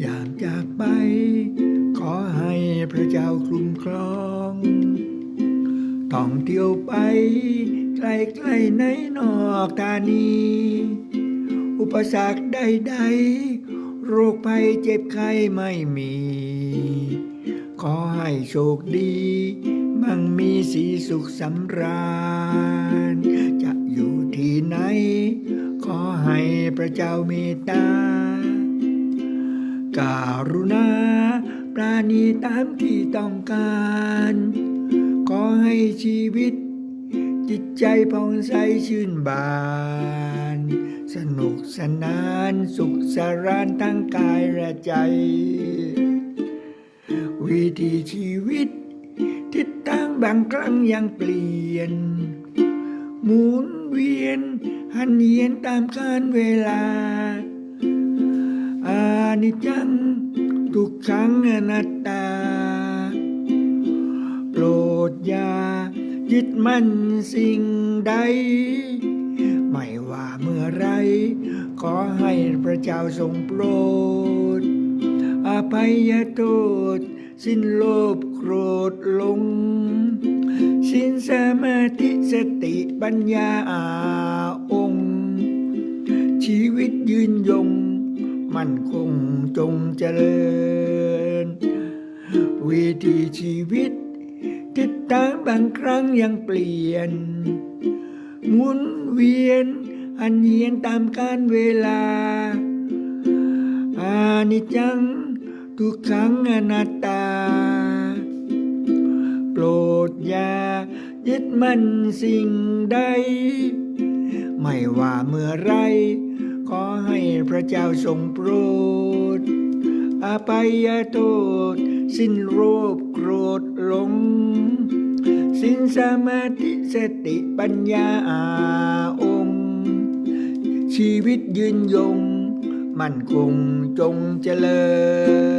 อยากจากไป ขอให้พระเจ้าคุ้มครองท่องเที่ยวไปไกลๆในนอกธานี อุปสรรคใดๆ โรคภัยเจ็บไข้ไม่มี ขอให้โชคดี มั่งมีสีสุขสำราญ จะอยู่ที่ไหน ขอให้พระเจ้าเมตตาการุณาปราณีตามที่ต้องการ ขอให้ชีวิต จิตใจผ่องใสชื่นบาน สนุกสนานสุขสรานทั้งกายและใจ วิถีชีวิต ทิศทางบางครั้งยังเปลี่ยน หมุนเวียนหันเหียนตามกาลเวลา อานิจังทุกครั้งอนัตตา โปรดยายึดมั่นสิ่งใด ไม่ว่าเมื่อไร ขอให้พระเจ้าทรงโปรด อภัยโทษ สิ้นโลภโกรธลง สิ้นสมาธิสติปัญญาอาองค์ ชีวิตยืนยง มั่นคงจงเจริญ วิถีชีวิตทิศทางบางครั้งยังเปลี่ยน หมุนเวียนอันเยียนตามกาลเวลาอานิจจัง ทุกครั้งอนัตตา โปรดอย่ายึดมั่นสิ่งใด ไม่ว่าเมื่อไร ขอให้พระเจ้าทรงโปรดอภัยโทษ สิ้นโรคโกรธหลงสิ้นสมาธิสติปัญญาอาองค์ชีวิตยืนยง มั่นคงจงเจริญ